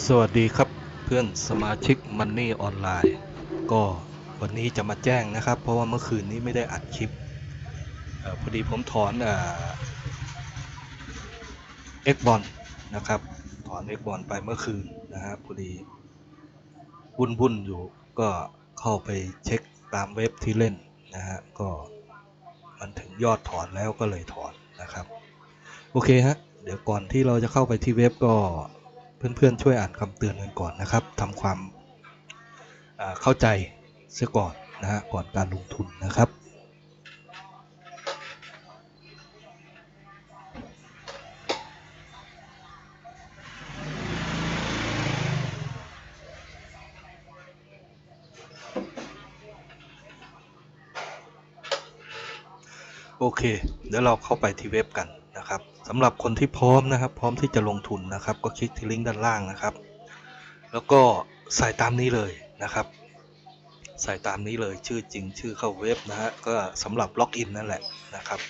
สวัสดีครับเพื่อนสมาชิกมันนี่ออนไลน์ก็วันนี้จะมาแจ้งนะครับ เพราะว่าเมื่อคืนนี้ไม่ได้อัดคลิปออพอดีผมถอนเอ็กบอลนะครับ ถอนเอ็กบอลไปเมื่อคืนนะฮะพอดีวุ่นวุ่นๆอยู่ก็เข้าไปเช็คตามเว็บที่เล่นนะฮะก็มันถึงยอดถอนแล้วก็เลยถอนนะครับ โอเคฮะเดี๋ยวก่อนที่เราจะเข้าไปที่เว็บก็ เพื่อนๆช่วยอ่านคำเตือนกันก่อนนะครับทำความเข้าใจเสียก่อนนะฮะก่อนการลงทุนนะครับโอเค เดี๋ยวเราเข้าไปที่เว็บกันนะครับ สำหรับคนที่พร้อมนะครับ พร้อมที่จะลงทุนนะครับ ก็คลิกที่ลิงก์ด้านล่างนะครับ แล้วก็ใส่ตามนี้เลยนะครับ ใส่ตามนี้เลยชื่อจริงชื่อเข้าเว็บนะฮะก็สำหรับล็อกอินนั่นแหละนะครับ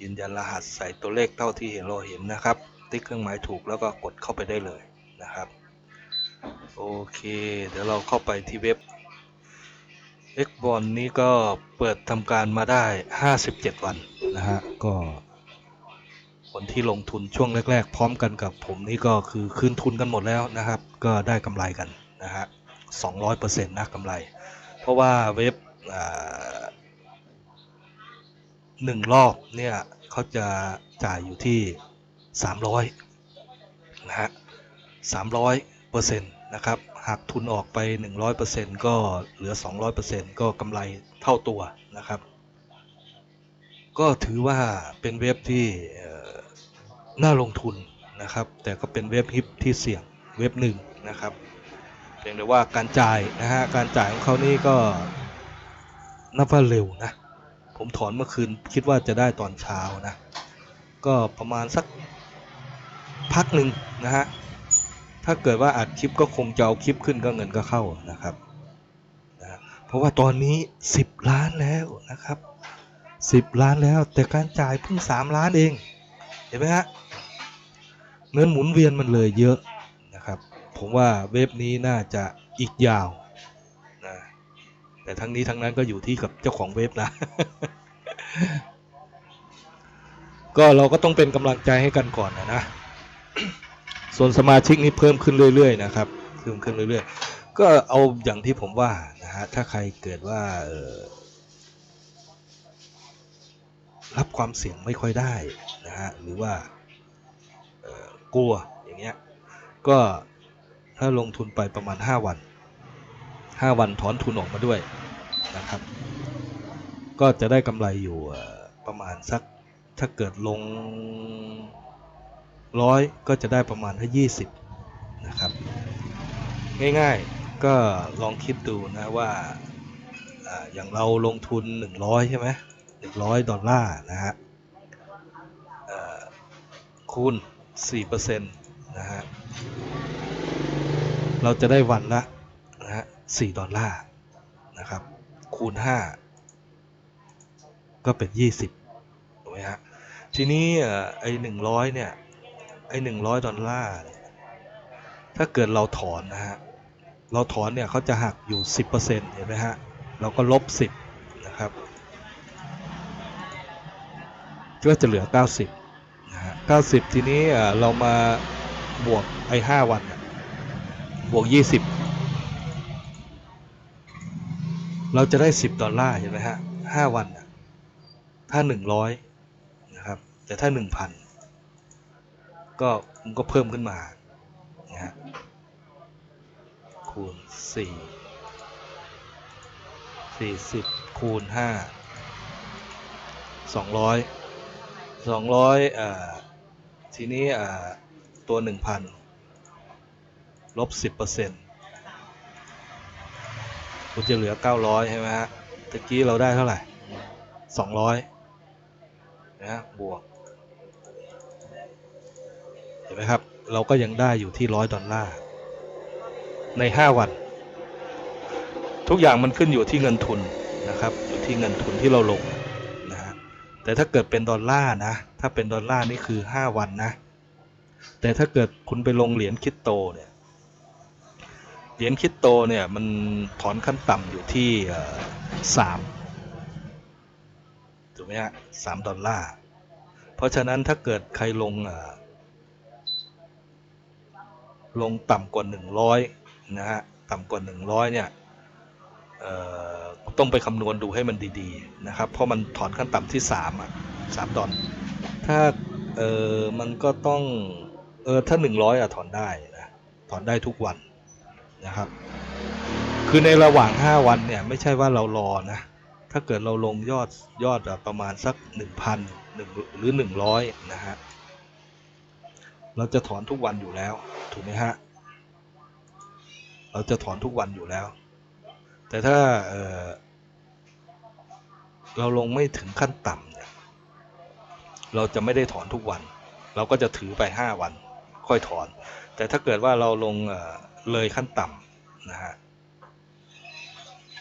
ยืนยันรหัสใส่ตัวเลขเท่าที่เห็นเราเห็นนะครับ ติ๊กเครื่องหมายถูกแล้วก็กดเข้าไปได้เลยนะครับโอเค เดี๋ยวเราเข้าไปที่เว็บ x b o n นี้ก็เปิดทำการมาได้ 57 วันนะฮะก็ คนที่ลงทุนช่วงแรก ๆ พร้อมกันกับผมนี่ก็คือคืนทุนกันหมดแล้วนะครับ ก็ได้กำไรกันนะฮะ200%นะกำไร เพราะว่าเว็บหนึ่งรอบเนี่ยเขาจะจ่ายอยู่ที่300นะฮะ300เปอร์เซ็นต์นะครับหักทุนออกไป 100%ก็เหลือ 200%ก็กำไรเท่าตัวนะครับ ก็ถือว่าเป็นเว็บที่ น่าลงทุนนะครับ แต่ก็เป็นเว็บฮิปที่เสี่ยงเว็บหนึ่งนะครับเพียงแต่ว่าการจ่ายนะฮะการจ่ายของเขานี่ก็นับว่าเร็วนะผมถอนเมื่อคืนคิดว่าจะได้ตอนเช้านะก็ประมาณสักพักหนึ่งนะฮะถ้าเกิดว่าอัดคลิปก็คงจะเอาคลิปขึ้นก็เงินก็เข้านะครับนะเพราะว่าตอนนี้ 10 ล้านแล้วนะครับ 10 ล้านแล้วแต่การจ่ายเพิ่ง 3 ล้านเองเห็นไหมฮะ เงินหมุนเวียนมันเลยเยอะนะครับ ผมว่าเว็บนี้น่าจะอีกยาวนะแต่ทั้งนี้ทั้งนั้นก็อยู่ที่กับเจ้าของเว็บนะ ก็เราก็ต้องเป็นกำลังใจให้กันก่อนนะนะ ส่วนสมาชิกนี่เพิ่มขึ้นเรื่อยๆนะครับเพิ่มขึ้นเรื่อยๆ ก็เอาอย่างที่ผมว่านะฮะ ถ้าใครเกิดว่าเออรับความเสี่ยงไม่ค่อยได้นะฮะ หรือว่า กลัวอย่างเงี้ยก็ถ้าลงทุนไปประมาณ 5 วัน 5 วันถอนทุนออกมาด้วยนะครับ ก็จะได้กำไรอยู่ประมาณสักถ้าเกิดลงร้อยก็จะได้ประมาณแค่ยี่สิบนะครับ ง่ายๆก็ลองคิดดูนะว่าอย่างเราลงทุน 100 ใช่ไหม100 ดอลลาร์นะฮะคูณ 4%นะฮะเราจะได้วันละนะฮะ4ดอลลาร์นะครับคูณ 5 ก็เป็น 20ถูกไหมฮะทีนี้เอ่อไอ้100เนี่ยไอ้หนึ่งร้อยดอลลาร์ถ้าเกิดเราถอนนะฮะเราถอนเนี่ยเขาจะหักอยู่สิบเปอร์เซ็นต์เห็นไหมฮะเราก็ลบสิบนะครับก็จะเหลือเก้าสิบ นะฮะเก้าสิบทีนี้เรามาบวกไอ้ห้าวันเนี่ยบวกยี่สิบเราจะได้สิบดอลลาร์เห็นไหมฮะห้าวันถ้าหนึ่งร้อยนะครับ แต่ถ้าหนึ่งพันก็มันก็เพิ่มขึ้นมานะฮะคูณสี่สี่สิบคูณห้าสองร้อย สองร้อยอ่าทีนี้อ่าตัวหนึ่งพันลบสิบเปอร์เซ็นต์คุณจะเหลือเก้าร้อยใช่ไหมฮะตะกี้เราได้เท่าไหร่สองร้อยนะฮะบวก เห็นไหมครับ เราก็ยังได้อยู่ที่ร้อยดอลลาร์ใน 5 วัน ทุกอย่างมันขึ้นอยู่ที่เงินทุนนะครับอยู่ที่เงินทุนที่เราลง แต่ถ้าเกิดเป็นดอลลาร์นะ ถ้าเป็นดอลลาร์นี่คือ 5 วันนะ แต่ถ้าเกิดคุณไปลงเหรียญคริปโตเนี่ย เหรียญคริปโตเนี่ยมันถอนขั้นต่ำอยู่ที่สามถูกไหมฮะสามดอลลาร์ เพราะฉะนั้นถ้าเกิดใครลงลงต่ำกว่าหนึ่งร้อยนะฮะ ต่ำกว่าหนึ่งร้อยเนี่ย ต้องไปคำนวณดูให้มันดีๆนะครับ เพราะมันถอนขั้นต่ำที่สามอะสามดอลถ้าเออมันก็ต้องเออถ้าหนึ่งร้อยอะถอนได้นะถอนได้ทุกวันนะครับ คือในระหว่าง 5 วันเนี่ยไม่ใช่ว่าเรารอนะถ้าเกิดเราลงยอดยอดประมาณสัก 1,000หนึ่งหรือ 100นะฮะเราจะถอนทุกวันอยู่แล้ว ถูกไหมฮะ เราจะถอนทุกวันอยู่แล้ว แต่ถ้าเเราลงไม่ถึงขั้นต่ำเนี่ยเราจะไม่ได้ถอนทุกวัน เราก็จะถือไป 5 วัน ค่อยถอน แต่ถ้าเกิดว่าเราลงเเลยขั้นต่ำนะฮะ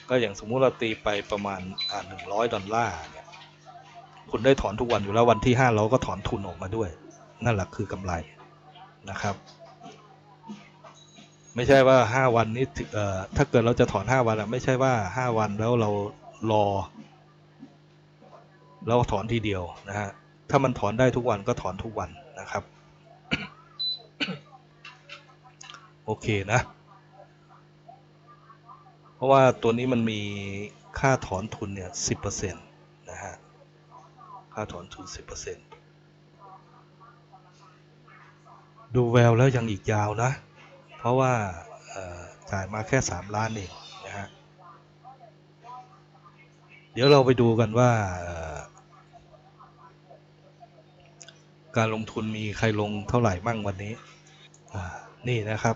ก็อย่างสมมุติเราตีไปประมาณอ่าหนึ่งร้อยดอลลาร์เนี่ยคุณได้ถอนทุกวันอยู่แล้ววันที่ห้าเราก็ถอนทุนออกมาด้วย นั่นแหละคือกำไรนะครับ ไม่ใช่ว่าห้าวันนี้ถึเอ่อถ้าเกิดเราจะถอนห้าวันอะไม่ใช่ว่าห้าวันแล้วเรารอ แล้วถอนทีเดียวนะฮะถ้ามันถอนได้ทุกวันก็ถอนทุกวันนะครับ โอเคนะ เพราะว่าตัวนี้มันมีค่าถอนทุนเนี่ยสิบเปอร์เซ็นต์นะฮะค่าถอนทุนสิบเปอร์เซ็นต์ดูแววแล้วยังอีกยาวนะ เพราะว่าจ่ายมาแค่สามล้านเองนะฮะ เดี๋ยวเราไปดูกันว่า การลงทุนมีใครลงเท่าไหร่บ้างวันนี้ นี่นะครับ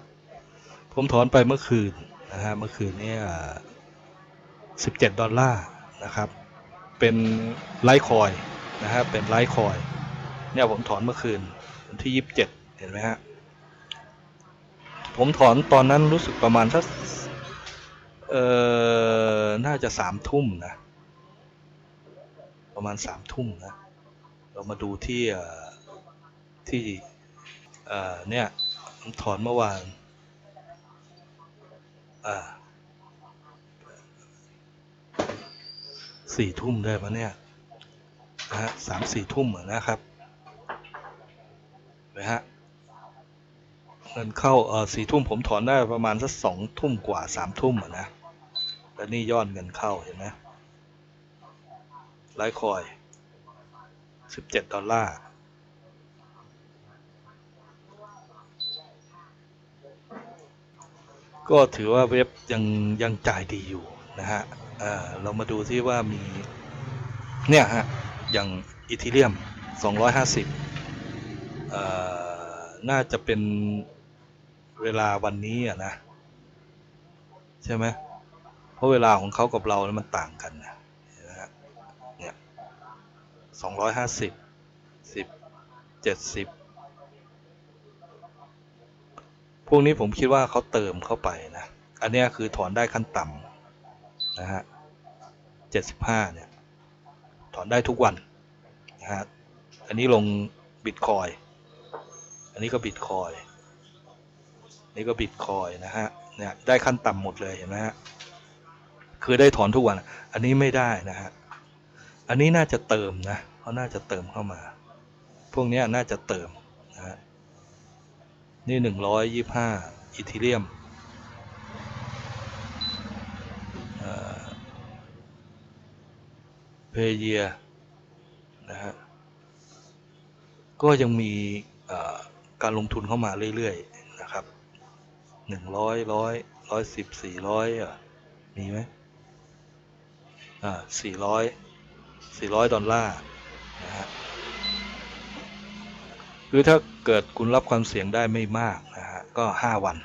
ผมถอนไปเมื่อคืนนะฮะ เมื่อคืนนี้สิบเจ็ดดอลลาร์นะครับ เป็นไลท์คอยนะฮะ เป็นไลท์คอย เนี่ยผมถอนเมื่อคืนวันที่ยี่สิบเจ็ดเห็นไหมฮะ ผมถอนตอนนั้นรู้สึกประมาณสักเอ่อ น่าจะสามทุ่มนะ ประมาณสามทุ่มนะ เรามาดูที่ที่เอ่อเนี่ยถอนเมื่อวานสี่ทุ่มได้ปะเนี่ยนะฮะสามสี่ทุ่มอะนะครับนะฮะ เงินเข้าเออสี่ทุ่มผมถอนได้ประมาณสักสองทุ่มกว่าสามทุ่มอะนะแล้วนี่ยอดเงินเข้าเห็นไหมไลคอยสิบเจ็ดดอลลาร์ก็ถือว่าเว็บยังยังจ่ายดีอยู่นะฮะเออเรามาดูที่ว่ามี เนี่ยฮะ อย่างอีทีเรียม 250เอ่อน่าจะเป็น เวลาวันนี้อะนะ ใช่ไหมเพราะเวลาของเขากับเราเนี่ยมันต่างกันนะเห็นไหมฮะเนี่ย250 10 70พวกนี้ผมคิดว่าเขาเติมเข้าไปนะ อันนี้คือถอนได้ขั้นต่ำนะฮะเจ็ดสิบห้าเนี่ย ถอนได้ทุกวันนะฮะ อันนี้ลงบิตคอย อันนี้ก็บิตคอย นี่ก็บิตคอยนะฮะเนี่ยได้ขั้นต่ำหมดเลยเห็นไหมฮะคือได้ถอนทุกวัน อันนี้ไม่ได้นะฮะอันนี้น่าจะเติมนะเขาน่าจะเติมเข้ามา พวกนี้น่าจะเติมนะฮะนี่หนึ่งร้อยยี่ห้าอีทีเรียมเพเยียนะฮะก็ยังมีการลงทุนเข้ามาเรื่อยๆ หนึ่งร้อยร้อยร้อยสิบสี่ร้อยอะมีไหมอ่าสี่ร้อยสี่ร้อยดอลลาร์นะฮะคือถ้าเกิดคุณรับความเสี่ยงได้ไม่มากนะฮะก็ห้าวัน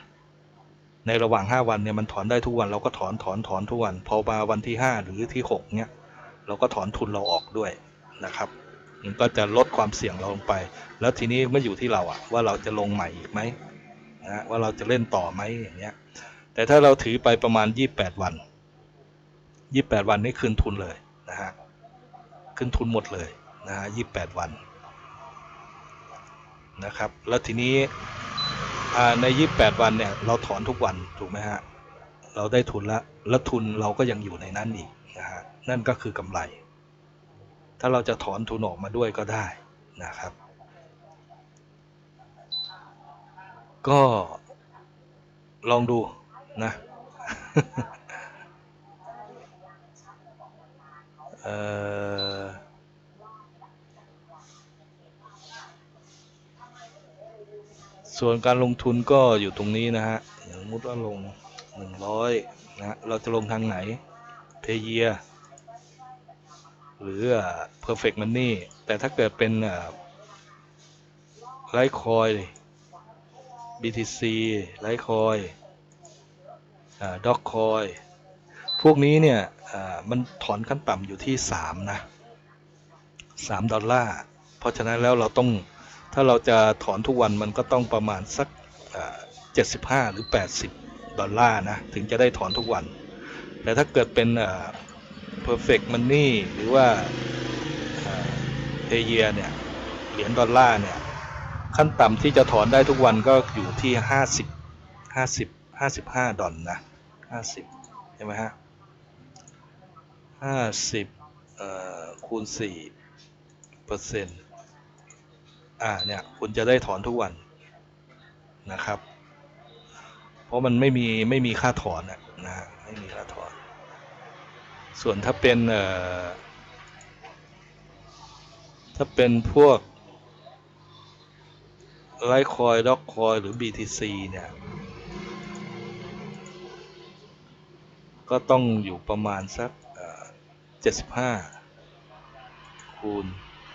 ในระหว่างห้าวันเนี่ยมันถอนได้ทุกวันเราก็ถอนถอนถอนทุกวัน พอมาวันที่ห้าหรือที่หกเนี่ยเราก็ถอนทุนเราออกด้วยนะครับมันก็จะลดความเสี่ยงเราลงไป แล้วทีนี้ไม่อยู่ที่เราอะว่าเราจะลงใหม่อีกไหม นะว่าเราจะเล่นต่อไหมอย่างเงี้ยแต่ถ้าเราถือไปประมาณยี่แปดวันยี่แปดวันนี่คืนทุนเลยนะฮะคืนทุนหมดเลยนะฮะยีวันนะครับ แล้วทีนี้ใน 28 วันเนี่ยเราถอนทุกวันถูกไหมฮะเราได้ทุนละแล้วทุนเราก็ยังอยู่ในนั้นอีกนะฮะนั่นก็คือกำไร ถ้าเราจะถอนทุนออกมาด้วยก็ได้นะครับ ก็ลองดูนะเออส่วนการลงทุนก็อยู่ตรงนี้นะฮะ อย่างมมติว่าลง 100นะฮะเราจะลงทางไหนเพเยีย หรืออ่า perfect money แต่ถ้าเกิดเป็นไลท์คอย BTC ไลท์คอยด็อกคอยพวกนี้เนี่ยมันถอนขั้นต่ำอยู่ที่ 3 นะ 3 ดอลลาร์ เพราะฉะนั้นแล้วเราต้องถ้าเราจะถอนทุกวันมันก็ต้องประมาณสัก 75 หรือ 80 ดอลลาร์นะ ถึงจะได้ถอนทุกวัน แต่ถ้าเกิดเป็น perfect money หรือว่าเ a เยียเนี่ย เหรียญดอลลาร์เนี่ย ขั้นต่ำที่จะถอนได้ทุกวันก็อยู่ที่ 50 50 55 ดอลนะ 50 ใช่ไหมฮะ 50เอ่อคูณ4เปอร์เซ็นต์อ่าเนี่ยคุณจะได้ถอนทุกวันนะครับ เพราะมันไม่มีไม่มีค่าถอนนะนะไม่มีค่าถอน ส่วนถ้าเป็นเอ่อถ้าเป็นพวก ไลท์คอยด็อกคอยหรือ BTC เนี่ย ก็ต้องอยู่ประมาณสักเอ่อ75 คูณ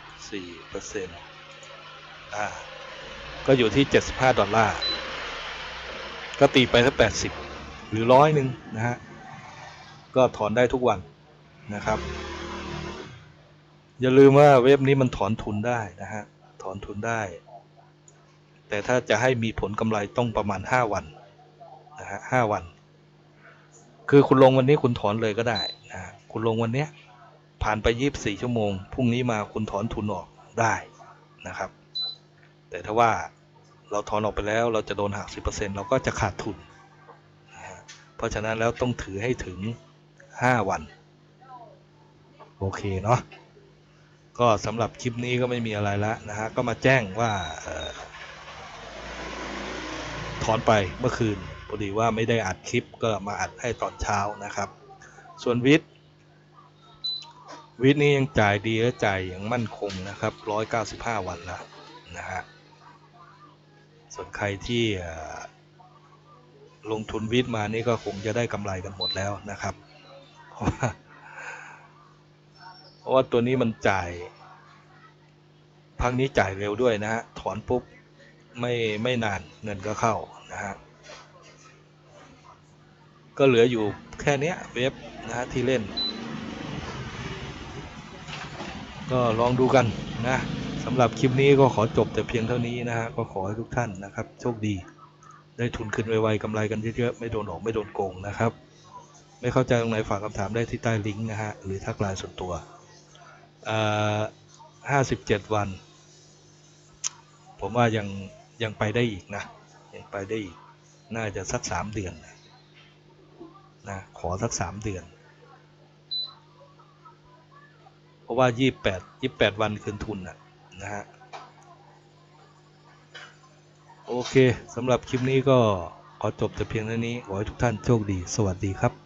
4เปอร์เซ็นต์อ่า ก็อยู่ที่ 75 ดอลลาร์ ก็ตีไปสัก80 หรือร้อยหนึ่งนะฮะ ก็ถอนได้ทุกวันนะครับ อย่าลืมว่าเว็บนี้มันถอนทุนได้นะฮะ ถอนทุนได้ แต่ถ้าจะให้มีผลกำไรต้องประมาณ 5 วันนะฮะ5วัน คือคุณลงวันนี้คุณถอนเลยก็ได้นะฮะคุณลงวันเนี้ยผ่านไป 24 ชั่วโมงพรุ่งนี้มาคุณถอนทุนออกได้นะครับ แต่ถ้าว่าเราถอนออกไปแล้วเราจะโดนหัก 10%เราก็จะขาดทุนนะฮะเพราะฉะนั้นแล้วต้องถือให้ถึง 5 วัน โอเคเนาะก็สำหรับคลิปนี้ก็ไม่มีอะไรแล้วนะฮะก็มาแจ้งว่า ถอนไปเมื่อคืนพอดีว่าไม่ได้อัดคลิปก็มาอัดให้ตอนเช้านะครับ ส่วนวิทย์วิทย์นี้ยังจ่ายดีและจ่ายอย่างมั่นคงนะครับ 195 วันละนะฮะส่วนใครที่ลงทุนวิทย์มานี่ก็คงจะได้กำไรกันหมดแล้วนะครับเพราะว่าเพราะว่าตัวนี้มันจ่ายพักนี้จ่ายเร็วด้วยนะฮะถอนปุ๊บ ไม่ไม่นานเงินก็เข้านะฮะก็เหลืออยู่แค่เนี้ยเว็บนะฮะที่เล่น ก็ลองดูกันนะสำหรับคลิปนี้ก็ขอจบแต่เพียงเท่านี้นะฮะก็ขอให้ทุกท่านนะครับ โชคดีได้ทุนขึ้นไวๆกำไรกันเยอะๆไม่โดนหลอกไม่โดนโกงนะครับ ไม่เข้าใจตรงไหนฝากคำถามได้ที่ใต้ลิงก์นะฮะหรือทักไลน์ส่วนตัวห้าสิบเจ็ดวัน ผมว่ายัง ยังไปได้อีกนะยังไปได้อีก น่าจะสักสามเดือนนะขอสักสามเดือน เพราะว่ายี่แปดยี่แปดวันคืนทุนนะนะฮะโอเคสำหรับคลิปนี้ก็ขอจบแต่เพียงเท่านี้ ขอให้ทุกท่านโชคดี สวัสดีครับ